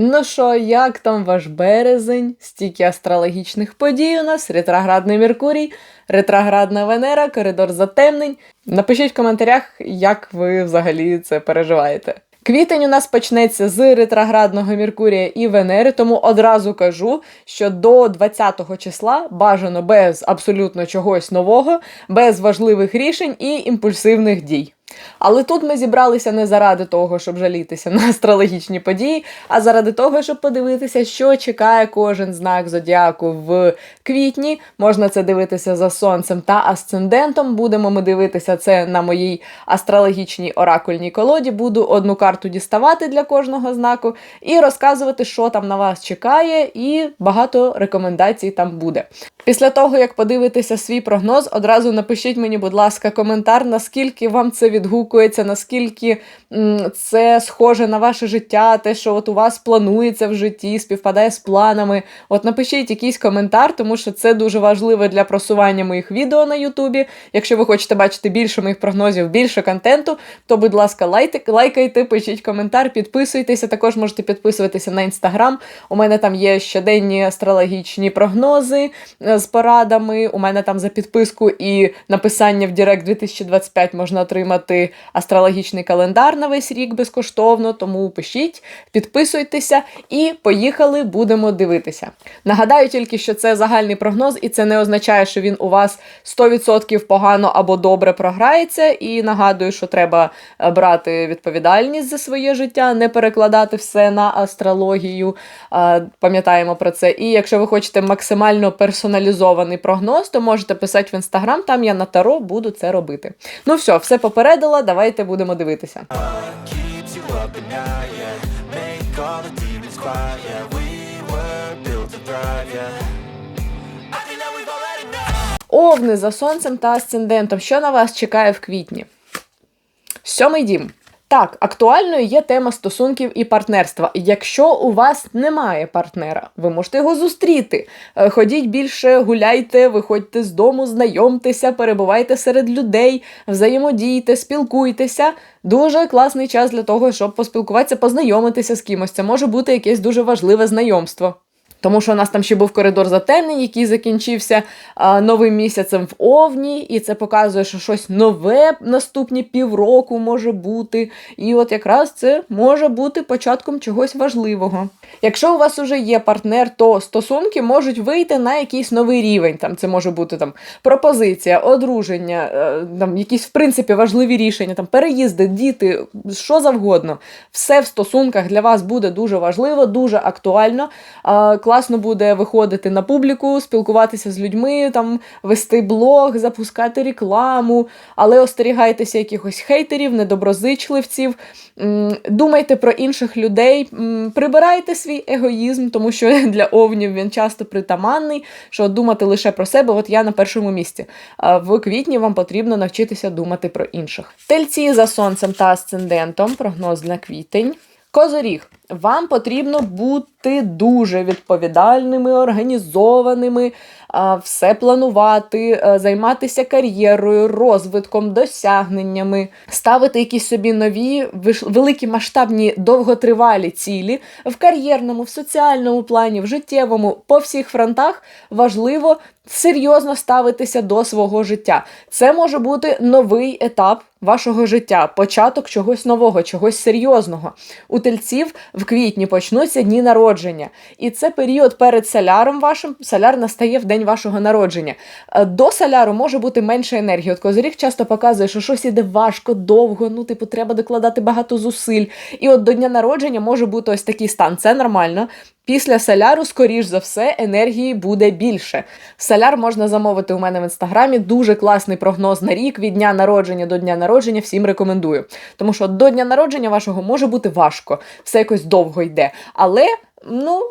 Ну що, як там ваш березень? Стільки астрологічних подій у нас, ретроградний Меркурій, ретроградна Венера, коридор затемнень. Напишіть в коментарях, як ви взагалі це переживаєте. Квітень у нас почнеться з ретроградного Меркурія і Венери, тому одразу кажу, що до 20-го числа бажано без абсолютно чогось нового, без важливих рішень і імпульсивних дій. Але тут ми зібралися не заради того, щоб жалітися на астрологічні події, а заради того, щоб подивитися, що чекає кожен знак зодіаку в квітні. Можна це дивитися за сонцем та асцендентом. Будемо ми дивитися це на моїй астрологічній оракульній колоді. Буду одну карту діставати для кожного знаку і розказувати, що там на вас чекає, і багато рекомендацій там буде. Після того, як подивитеся свій прогноз, одразу напишіть мені, будь ласка, коментар, наскільки вам це відгукується, наскільки це схоже на ваше життя, те, що от у вас планується в житті, співпадає з планами. От напишіть якийсь коментар, тому що це дуже важливо для просування моїх відео на Ютубі. Якщо ви хочете бачити більше моїх прогнозів, більше контенту, то, будь ласка, лайте, лайкайте, пишіть коментар, підписуйтеся. Також можете підписуватися на інстаграм. У мене там є щоденні астрологічні прогнози е, з порадами. У мене там за підписку і написання в Директ 2025 можна отримати астрологічний календар на весь рік безкоштовно. Тому пишіть, підписуйтеся і поїхали, будемо дивитися. Нагадаю тільки, що це загальний прогноз, і це не означає, що він у вас 100% погано або добре програється. І нагадую, що треба е, брати відповідальність за своє життя, не перекладати все на астрологію. Е, Пам'ятаємо про це. І якщо ви хочете максимально персоналізований прогноз, то можете писати в інстаграм, там я на таро буду це робити. Ну все, все попередила, давайте будемо дивитися. Овни за сонцем та асцендентом. Що на вас чекає в квітні? Сьомий дім. Так, актуальною є тема стосунків і партнерства. Якщо у вас немає партнера, ви можете його зустріти. Е, Ходіть більше, гуляйте, виходьте з дому, знайомтеся, перебувайте серед людей, взаємодійте, спілкуйтеся. Дуже класний час для того, щоб поспілкуватися, познайомитися з кимось. Це може бути якесь дуже важливе знайомство. Тому що у нас там ще був коридор затемнень, який закінчився а, новим місяцем в Овні, і це показує, що щось нове наступні півроку може бути. І от якраз це може бути початком чогось важливого. Якщо у вас уже є партнер, то стосунки можуть вийти на якийсь новий рівень. Там це може бути там пропозиція, одруження, е, там якісь в принципі важливі рішення, там переїзди, діти, що завгодно. Все в стосунках для вас буде дуже важливо, дуже актуально. Класно буде виходити на публіку, спілкуватися з людьми, там вести блог, запускати рекламу, але остерігайтеся якихось хейтерів, недоброзичливців. Думайте про інших людей, прибирайте свій егоїзм, тому що для овнів він часто притаманний, що думати лише про себе, от я на першому місці. А в квітні вам потрібно навчитися думати про інших. Тельці за сонцем та асцендентом, прогноз на квітень. Козоріг, вам потрібно бути дуже відповідальними, організованими, все планувати, е, займатися кар'єрою, розвитком, досягненнями, ставити якісь собі нові великі масштабні довготривалі цілі в кар'єрному, в соціальному плані, в життєвому, по всіх фронтах важливо серйозно ставитися до свого життя. Це може бути новий етап вашого життя, початок чогось нового, чогось серйозного. У тельців в квітні почнуться дні народження, і це період перед соляром вашим. Соляр настає в день вашого народження. Е, До соляру може бути менше енергії. От козиріг часто показує, що щось іде важко, довго. Ну, типу, треба докладати багато зусиль. І от до дня народження може бути ось такий стан. Це нормально. Після соляру, скоріш за все, енергії буде більше. Соляр можна замовити у мене в інстаграмі. Дуже класний прогноз на рік від дня народження до дня народження. Всім рекомендую. Тому що до дня народження вашого може бути важко, все якось довго йде. Але ну.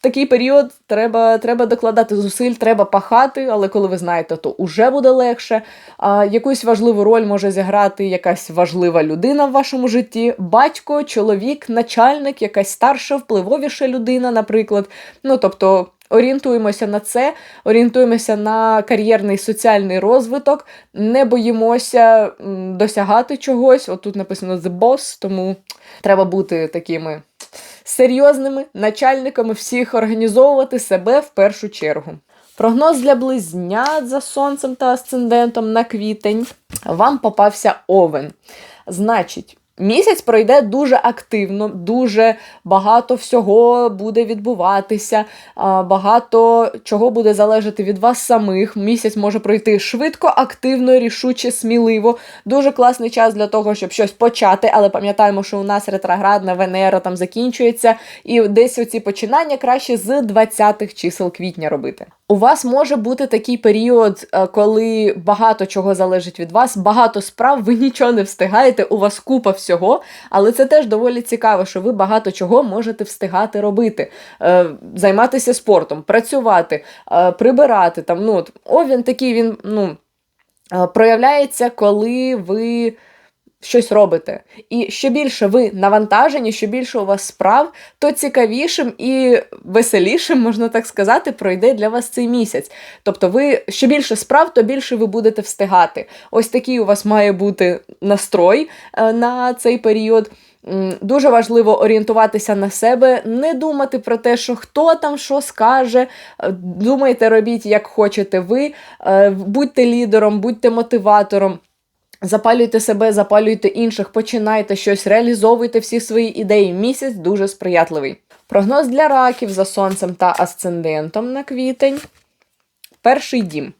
Такий період треба, треба докладати зусиль, треба пахати, але коли ви знаєте, то уже буде легше. А, якусь важливу роль може зіграти якась важлива людина в вашому житті: батько, чоловік, начальник, якась старша, впливовіша людина, наприклад. Ну тобто. Орієнтуємося на це, орієнтуємося на кар'єрний соціальний розвиток, не боїмося досягати чогось. От тут написано The Boss, тому треба бути такими серйозними начальниками всіх організовувати себе в першу чергу. Прогноз для близнят за сонцем та асцендентом на квітень. Вам попався овен. Значить, місяць пройде дуже активно, дуже багато всього буде відбуватися, багато чого буде залежати від вас самих. Місяць може пройти швидко, активно, рішуче, сміливо. Дуже класний час для того, щоб щось почати, але пам'ятаємо, що у нас ретроградна Венера там закінчується, і десь оці починання краще з 20-х чисел квітня робити. У вас може бути такий період, е, коли багато чого залежить від вас, багато справ, ви нічого не встигаєте, у вас купа всього, але це теж доволі цікаво, що ви багато чого можете встигати робити, Е, займатися спортом, працювати, е, прибирати. Там, ну, от, о, він такий, він ну, е, проявляється, коли ви щось робите. І що більше ви навантажені, що більше у вас справ, то цікавішим і веселішим, можна так сказати, пройде для вас цей місяць. Тобто, ви що більше справ, то більше ви будете встигати. Ось такий у вас має бути настрой е, на цей період. Дуже важливо орієнтуватися на себе, не думати про те, що хто там що скаже. Е, Думайте, робіть, як хочете ви. Е, Будьте лідером, будьте мотиватором. Запалюйте себе, запалюйте інших, починайте щось, реалізовуйте всі свої ідеї. Місяць дуже сприятливий. Прогноз для раків за сонцем та асцендентом на квітень. Перший дім.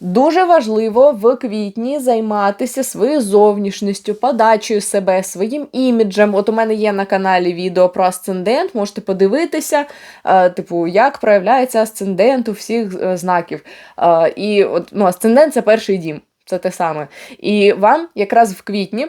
Дуже важливо в квітні займатися своєю зовнішністю, подачею себе, своїм іміджем. От у мене є на каналі відео про асцендент, можете подивитися, е, типу, як проявляється асцендент у всіх е, знаків. Е, і от, ну, асцендент це перший дім, це те саме. І вам якраз в квітні.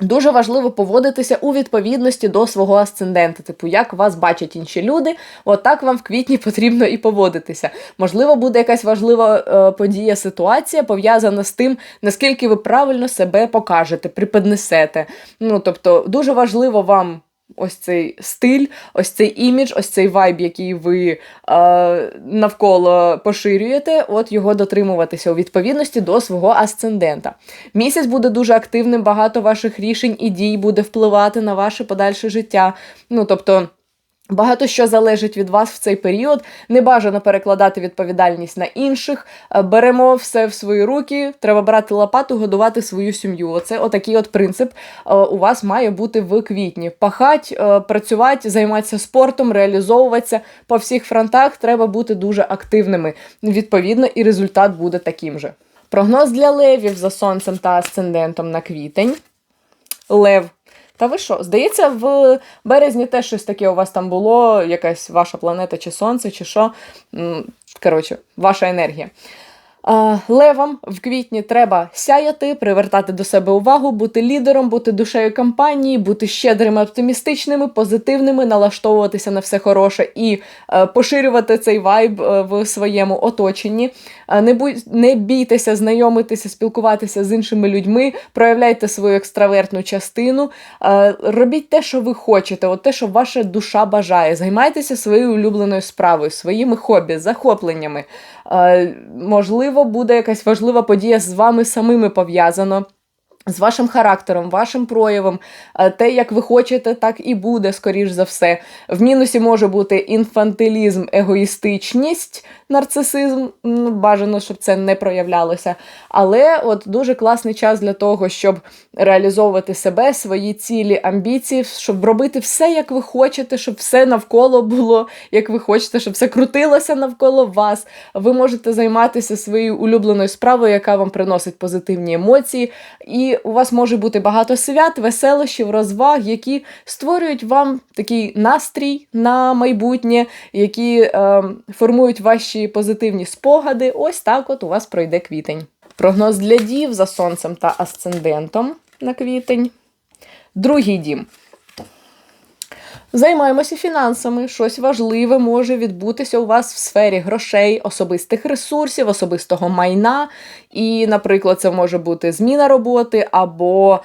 Дуже важливо поводитися у відповідності до свого асцендента, типу, як вас бачать інші люди, от так вам в квітні потрібно і поводитися. Можливо, буде якась важлива е, подія, ситуація пов'язана з тим, наскільки ви правильно себе покажете, приподнесете. Ну, тобто, дуже важливо вам. Ось цей стиль, ось цей імідж, ось цей вайб, який ви е, навколо поширюєте, от його дотримуватися у відповідності до свого асцендента. Місяць буде дуже активним, багато ваших рішень і дій буде впливати на ваше подальше життя. Ну, тобто. Багато що залежить від вас в цей період. Не бажано перекладати відповідальність на інших. Е, Беремо все в свої руки. Треба брати лопату, годувати свою сім'ю. Оце отакий от принцип е, у вас має бути в квітні. Пахать, е, працювати, займатися спортом, реалізовуватися по всіх фронтах. Треба бути дуже активними. Відповідно, і результат буде таким же. Прогноз для левів за сонцем та асцендентом на квітень. Лев. Та ви що? Здається, в березні теж щось таке у вас там було, якась ваша планета чи сонце, чи що. Коротше, ваша енергія. Левам в квітні треба сяяти, привертати до себе увагу, бути лідером, бути душею компанії, бути щедрими, оптимістичними, позитивними, налаштовуватися на все хороше і е, поширювати цей вайб е, в своєму оточенні. Е, не, будь, не бійтеся знайомитися, спілкуватися з іншими людьми, проявляйте свою екстравертну частину, робіть те, що ви хочете, от те, що ваша душа бажає. Займайтеся своєю улюбленою справою, своїми хобі, захопленнями. Е, можливо, буде якась важлива подія з вами самими пов'язана. З вашим характером, вашим проявом, е, те, як ви хочете, так і буде, скоріш за все. В мінусі може бути інфантилізм, егоїстичність, нарцисизм. Бажано, щоб це не проявлялося. Але от дуже класний час для того, щоб реалізовувати себе, свої цілі, амбіції, щоб робити все, як ви хочете, щоб все навколо було, як ви хочете, щоб все крутилося навколо вас. Ви можете займатися своєю улюбленою справою, яка вам приносить позитивні емоції. І у вас може бути багато свят, веселощів, розваг, які створюють вам такий настрій на майбутнє, які е, формують ваші позитивні спогади. Ось так от у вас пройде квітень. Прогноз для дів за сонцем та асцендентом на квітень. Другий дім. Займаємося фінансами. Щось важливе може відбутися у вас в сфері грошей, особистих ресурсів, особистого майна. І, наприклад, це може бути зміна роботи або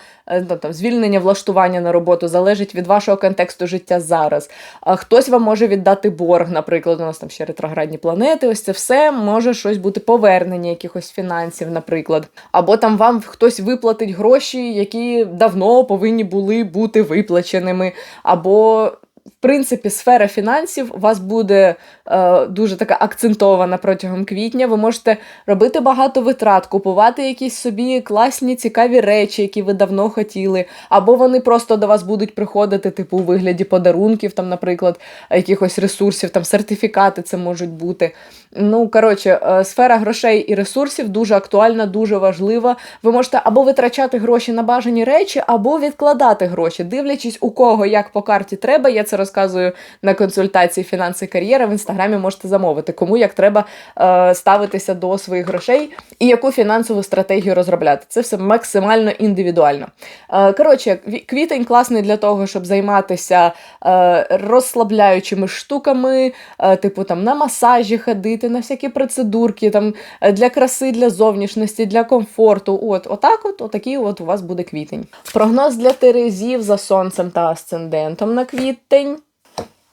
там, звільнення влаштування на роботу, залежить від вашого контексту життя зараз. А хтось вам може віддати борг, наприклад, у нас там ще ретроградні планети. Ось це все може щось бути повернення якихось фінансів, наприклад. Або там вам хтось виплатить гроші, які давно повинні були бути виплаченими, або принципі, сфера фінансів у вас буде е, дуже така акцентована протягом квітня. Ви можете робити багато витрат, купувати якісь собі класні, цікаві речі, які ви давно хотіли, або вони просто до вас будуть приходити, типу, у вигляді подарунків, там, наприклад, якихось ресурсів, там сертифікати це можуть бути. Ну, коротше, е, сфера грошей і ресурсів дуже актуальна, дуже важлива. Ви можете або витрачати гроші на бажані речі, або відкладати гроші, дивлячись, у кого як по карті треба. Я це розказую на консультації фінанси кар'єра. В інстаграмі можете замовити, кому як треба е, ставитися до своїх грошей і яку фінансову стратегію розробляти. Це все максимально індивідуально. Е, коротше, квітень класний для того, щоб займатися е, розслабляючими штуками, е, типу там на масажі ходити, на всякі процедурки, там е, для краси, для зовнішності, для комфорту. От, отак, от, отакий от у вас буде квітень. Прогноз для Терезів за сонцем та асцендентом на квітень.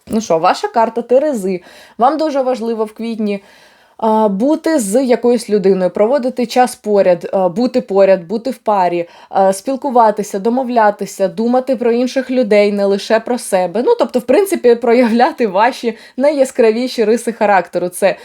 Ну що, ваша карта Терези. Вам дуже важливо в квітні. Бути з якоюсь людиною, проводити час поряд, бути поряд, бути в парі, спілкуватися, домовлятися, думати про інших людей, не лише про себе. Ну, тобто, в принципі, проявляти ваші найяскравіші риси характеру. Це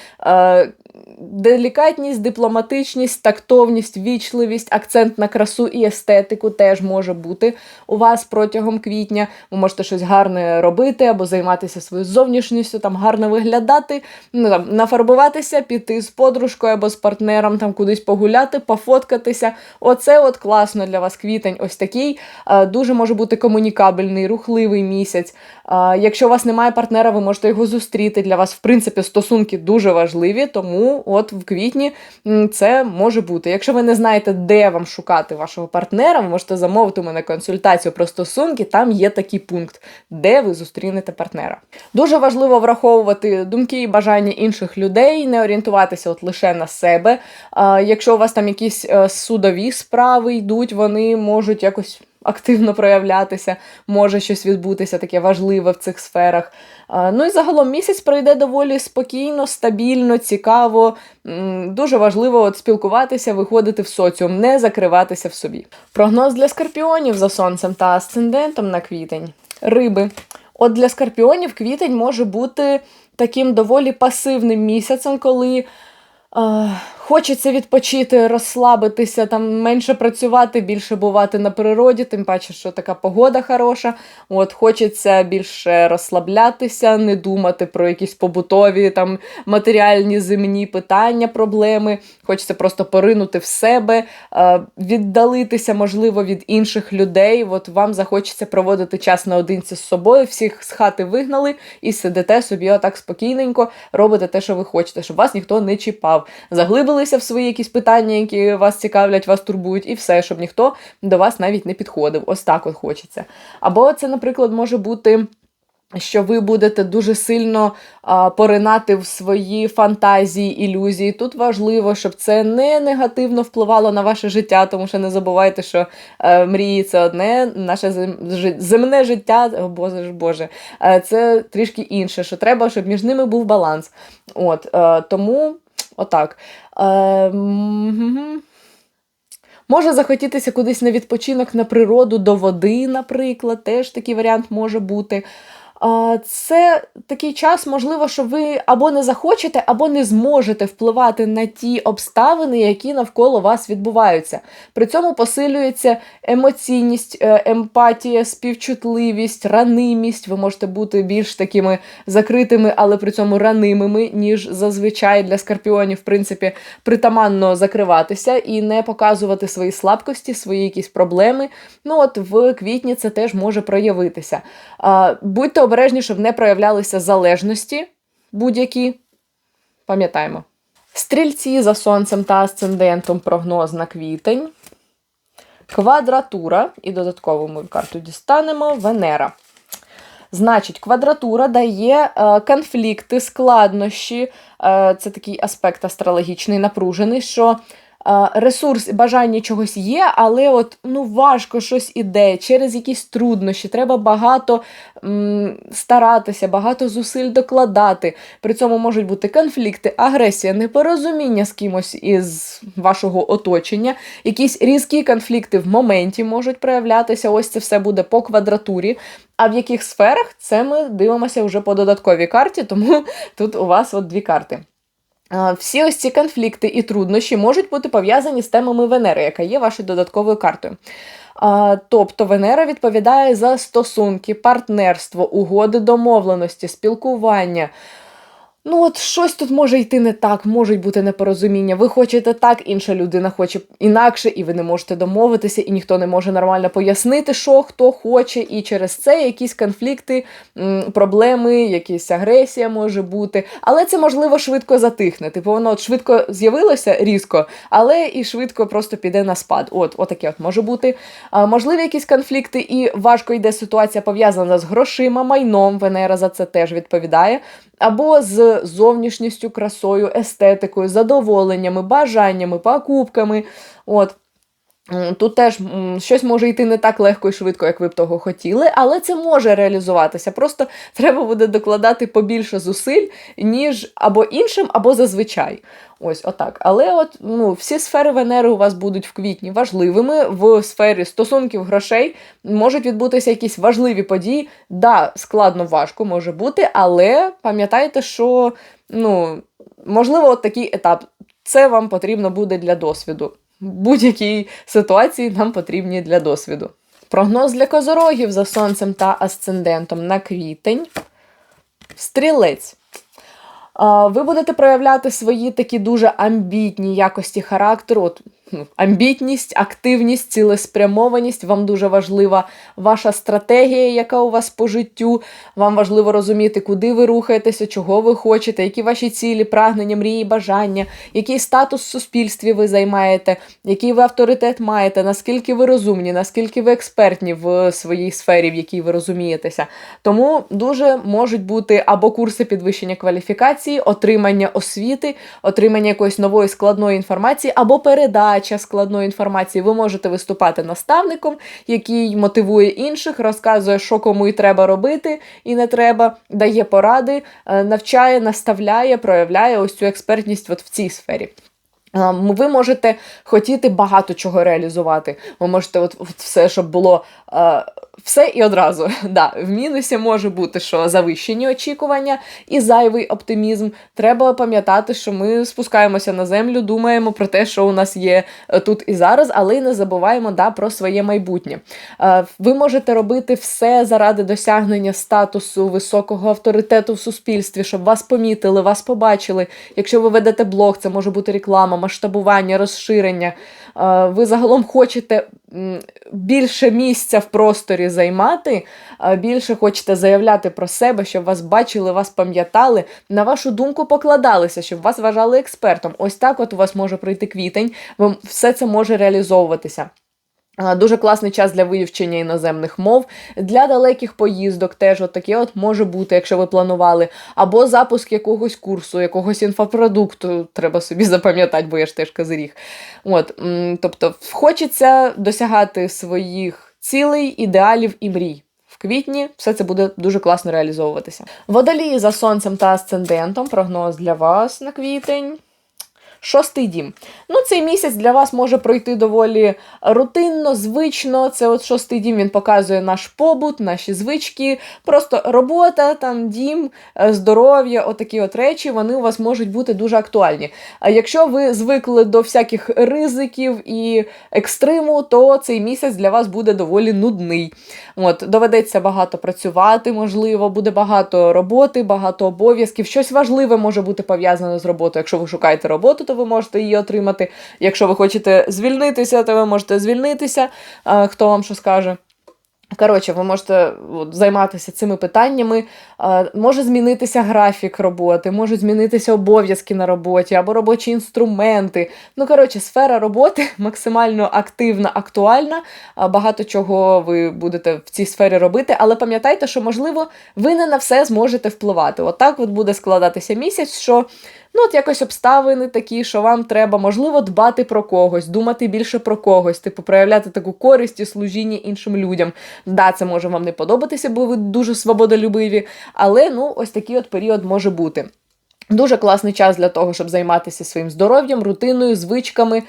делікатність, дипломатичність, тактовність, вічливість, акцент на красу і естетику теж може бути у вас протягом квітня. Ви можете щось гарне робити або займатися своєю зовнішністю, там гарно виглядати, ну там нафарбуватися, піти з подружкою або з партнером, там кудись погуляти, пофоткатися. Оце от класно для вас квітень. Ось такий. Е, Дуже може бути комунікабельний, рухливий місяць. Е, Якщо у вас немає партнера, ви можете його зустріти. Для вас, в принципі, стосунки дуже важливі, тому от в квітні це може бути. Якщо ви не знаєте, де вам шукати вашого партнера, ви можете замовити у мене консультацію про стосунки. Там є такий пункт, де ви зустрінете партнера. Дуже важливо враховувати думки і бажання інших людей, не орієнтуватися от лише на себе. Якщо у вас там якісь е, судові справи йдуть, вони можуть якось. Активно проявлятися, може щось відбутися таке важливе в цих сферах. Ну і загалом місяць пройде доволі спокійно, стабільно, цікаво. Дуже важливо от спілкуватися, виходити в соціум, не закриватися в собі. Прогноз для скорпіонів за сонцем та асцендентом на квітень. Риби. От для скорпіонів квітень може бути таким доволі пасивним місяцем, коли. Хочеться відпочити, розслабитися, там менше працювати, більше бувати на природі, тим паче, що така погода хороша. От хочеться більше розслаблятися, не думати про якісь побутові, там матеріальні земні питання, проблеми. Хочеться просто поринути в себе, е, віддалитися, можливо, від інших людей. От вам захочеться проводити час наодинці з собою, всіх з хати вигнали і сидите собі отак спокійненько, робите те, що ви хочете, щоб вас ніхто не чіпав. Заглибилися в свої якісь питання, які вас цікавлять, вас турбують, і все, щоб ніхто до вас навіть не підходив. Ось так от хочеться. Або це, наприклад, може бути. Що ви будете дуже сильно а, поринати в свої фантазії, ілюзії. Тут важливо, щоб це не негативно впливало на ваше життя, тому що не забувайте, що е, мрії це одне, наше зем- земне життя, о боже Боже, е, це трішки інше. Що треба, щоб між ними був баланс. От е, тому отак. Е, Може захотітися кудись на відпочинок на природу, до води, наприклад, теж такий варіант може бути. Це такий час, можливо, що ви або не захочете, або не зможете впливати на ті обставини, які навколо вас відбуваються. При цьому посилюється емоційність, е, емпатія, співчутливість, ранимість. Ви можете бути більш такими закритими, але при цьому ранимими, ніж зазвичай для скорпіонів, в принципі, притаманно закриватися і не показувати свої слабкості, свої якісь проблеми. Ну от в квітні це теж може проявитися. Будьте обережні, щоб не проявлялися залежності будь-які. Пам'ятаємо. Стрільці за сонцем та асцендентом прогноз на квітень. Квадратура, і додатково ми карту дістанемо Венера. Значить, квадратура дає е, конфлікти, складнощі. Е, це такий аспект астрологічний, напружений, що ресурс і бажання чогось є, але от ну важко щось іде через якісь труднощі. Треба багато м, старатися, багато зусиль докладати. При цьому можуть бути конфлікти, агресія, непорозуміння з кимось із вашого оточення, якісь різкі конфлікти в моменті можуть проявлятися. Ось це все буде по квадратурі. А в яких сферах це ми дивимося вже по додатковій карті, тому тут у вас от дві карти. А, Всі ось ці конфлікти і труднощі можуть бути пов'язані з темами Венери, яка є вашою додатковою картою. Тобто Венера відповідає за стосунки, партнерство, угоди домовленості, спілкування. Ну, от щось тут може йти не так, можуть бути непорозуміння. Ви хочете так, інша людина хоче інакше, і ви не можете домовитися, і ніхто не може нормально пояснити, що хто хоче, і через це якісь конфлікти, проблеми, якась агресія може бути. Але це можливо швидко затихне. Типу, воно от швидко з'явилося різко, але і швидко просто піде на спад. От, отаке от може бути. А, можливі якісь конфлікти, і важко йде ситуація пов'язана з грошима, майном. Венера за це теж відповідає. Або з зовнішністю, красою, естетикою, задоволеннями, бажаннями, покупками. От. Тут теж щось може йти не так легко і швидко, як ви б того хотіли, але це може реалізуватися. Просто треба буде докладати побільше зусиль, ніж або іншим, або зазвичай. Ось отак. Але от ну, всі сфери Венери у вас будуть в квітні важливими. В сфері стосунків грошей можуть відбутися якісь важливі події. Да, складно важко може бути, але пам'ятайте, що ну, можливо, от такий етап. Це вам потрібно буде для досвіду. Будь-якій ситуації нам потрібні для досвіду. Прогноз для козорогів за сонцем та асцендентом на квітень. Стрілець. Ви будете проявляти свої такі дуже амбітні якості характеру. Амбітність, активність, цілеспрямованість. Вам дуже важлива ваша стратегія, яка у вас по життю. Вам важливо розуміти, куди ви рухаєтеся, чого ви хочете, які ваші цілі, прагнення, мрії, бажання, який статус в суспільстві ви займаєте, який ви авторитет маєте, наскільки ви розумні, наскільки ви експертні в своїй сфері, в якій ви розумієтеся. Тому дуже можуть бути або курси підвищення кваліфікації, отримання освіти, отримання якоїсь нової складної інформації, або передача складної інформації. Ви можете виступати наставником, який мотивує інших, розказує, що кому і треба робити, і не треба, дає поради, е, навчає, наставляє, проявляє ось цю експертність от в цій сфері. Ви можете хотіти багато чого реалізувати. Ви можете от, от все, щоб було е, все і одразу. Да, в мінусі може бути, що завищені очікування і зайвий оптимізм. Треба пам'ятати, що ми спускаємося на землю, думаємо про те, що у нас є е, тут і зараз, але й не забуваємо да, про своє майбутнє. Е, Ви можете робити все заради досягнення статусу високого авторитету в суспільстві, щоб вас помітили, вас побачили. Якщо ви ведете блог, це може бути реклама, масштабування, розширення. Е, Ви загалом хочете більше місця в просторі займати, е, більше хочете заявляти про себе, щоб вас бачили, вас пам'ятали, на вашу думку покладалися, щоб вас вважали експертом. Ось так от у вас може пройти квітень, все це може реалізовуватися. Дуже класний час для вивчення іноземних мов, для далеких поїздок теж от таке от може бути, якщо ви планували, або запуск якогось курсу, якогось інфопродукту, треба собі запам'ятати, бо я ж теж козиріг. От, тобто, хочеться досягати своїх цілей, ідеалів і мрій. В квітні все це буде дуже класно реалізовуватися. Водолії за сонцем та асцендентом. Прогноз для вас на квітень. Шостий дім. Ну, цей місяць для вас може пройти доволі рутинно, звично. Це от шостий дім він показує наш побут, наші звички, просто робота, там дім, е, здоров'я, отакі от речі, вони у вас можуть бути дуже актуальні. А якщо ви звикли до всяких ризиків і екстриму, то цей місяць для вас буде доволі нудний. От, доведеться багато працювати, можливо, буде багато роботи, багато обов'язків. Щось важливе може бути пов'язане з роботою. Якщо ви шукаєте роботу, то ви можете її отримати. Якщо ви хочете звільнитися, то ви можете звільнитися. Хто вам що скаже? Коротше, ви можете от, займатися цими питаннями. А, може змінитися графік роботи, можуть змінитися обов'язки на роботі або робочі інструменти. Ну, коротше, сфера роботи максимально активна, актуальна. А, Багато чого ви будете в цій сфері робити, але пам'ятайте, що, можливо, ви не на все зможете впливати. Отак от буде складатися місяць, що Ну, от якось обставини такі, що вам треба, можливо, дбати про когось, думати більше про когось, типу, проявляти таку користь і служіння іншим людям. Да, це може вам не подобатися, бо ви дуже свободолюбиві, але ну, ось такий от період може бути. Дуже класний час для того, щоб займатися своїм здоров'ям, рутиною, звичками,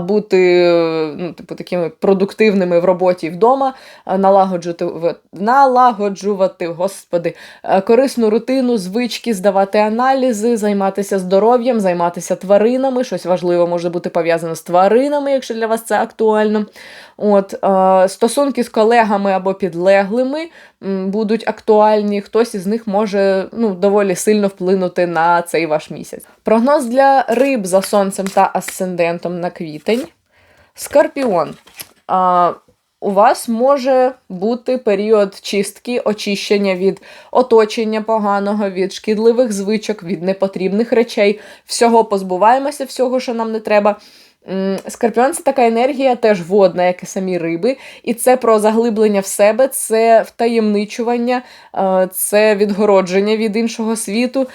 бути ну, типу, такими продуктивними в роботі вдома, налагоджувати, налагоджувати господи, корисну рутину, звички, здавати аналізи, займатися здоров'ям, займатися тваринами. Щось важливе може бути пов'язане з тваринами, якщо для вас це актуально. От, стосунки з колегами або підлеглими будуть актуальні. Хтось із них може ну, доволі сильно вплинути на цей ваш місяць. Прогноз для риб за сонцем та асцендентом на квітень. Скорпіон. А, у вас може бути період чистки, очищення від оточення поганого, від шкідливих звичок, від непотрібних речей. Всього позбуваємося, всього, що нам не треба. Скорпіон це така енергія, теж водна, як і самі риби, і це про заглиблення в себе, це втаємничування, це відгородження від іншого світу.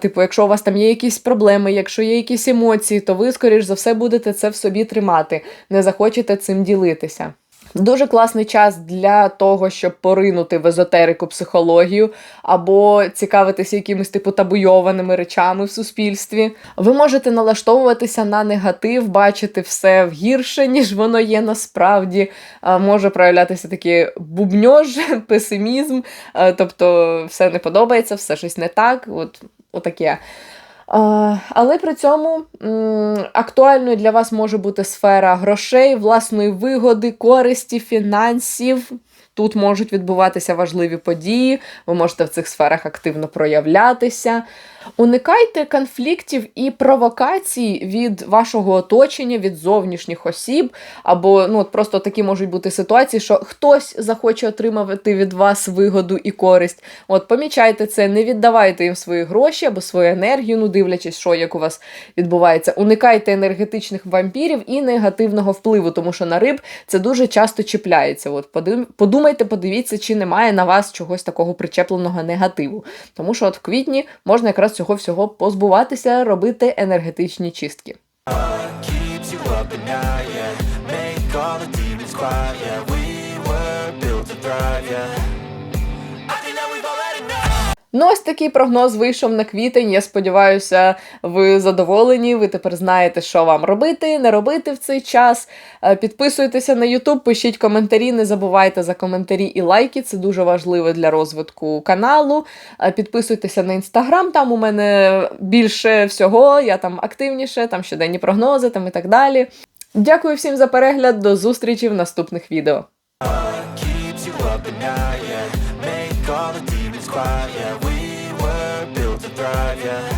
Типу, якщо у вас там є якісь проблеми, якщо є якісь емоції, то ви, скоріш за все, будете це в собі тримати, не захочете цим ділитися. Дуже класний час для того, щоб поринути в езотерику, психологію або цікавитися якимись типу табуйованими речами в суспільстві. Ви можете налаштовуватися на негатив, бачити все гірше, ніж воно є насправді. Може проявлятися такий бубньож, песимізм, тобто все не подобається, все щось не так. От, отаке. А, Але при цьому актуальною для вас може бути сфера грошей, власної вигоди, користі, фінансів. Тут можуть відбуватися важливі події, ви можете в цих сферах активно проявлятися. Уникайте конфліктів і провокацій від вашого оточення, від зовнішніх осіб, або ну, от просто такі можуть бути ситуації, що хтось захоче отримувати від вас вигоду і користь. От помічайте це, не віддавайте їм свої гроші або свою енергію, ну дивлячись, що як у вас відбувається. Уникайте енергетичних вампірів і негативного впливу, тому що на риб це дуже часто чіпляється. От подим- подумайте, подивіться, чи немає на вас чогось такого причепленого негативу. Тому що от в квітні можна якраз цього всього позбуватися, робити енергетичні чистки. yeah. Ну, ось такий прогноз вийшов на квітень. Я сподіваюся, ви задоволені. Ви тепер знаєте, що вам робити, не робити в цей час. Е, Підписуйтеся на YouTube, пишіть коментарі, не забувайте за коментарі і лайки. Це дуже важливо для розвитку каналу. Е, Підписуйтеся на інстаграм, там у мене більше всього, я там активніше, там щоденні прогнози там і так далі. Дякую всім за перегляд. До зустрічі в наступних відео. yeah.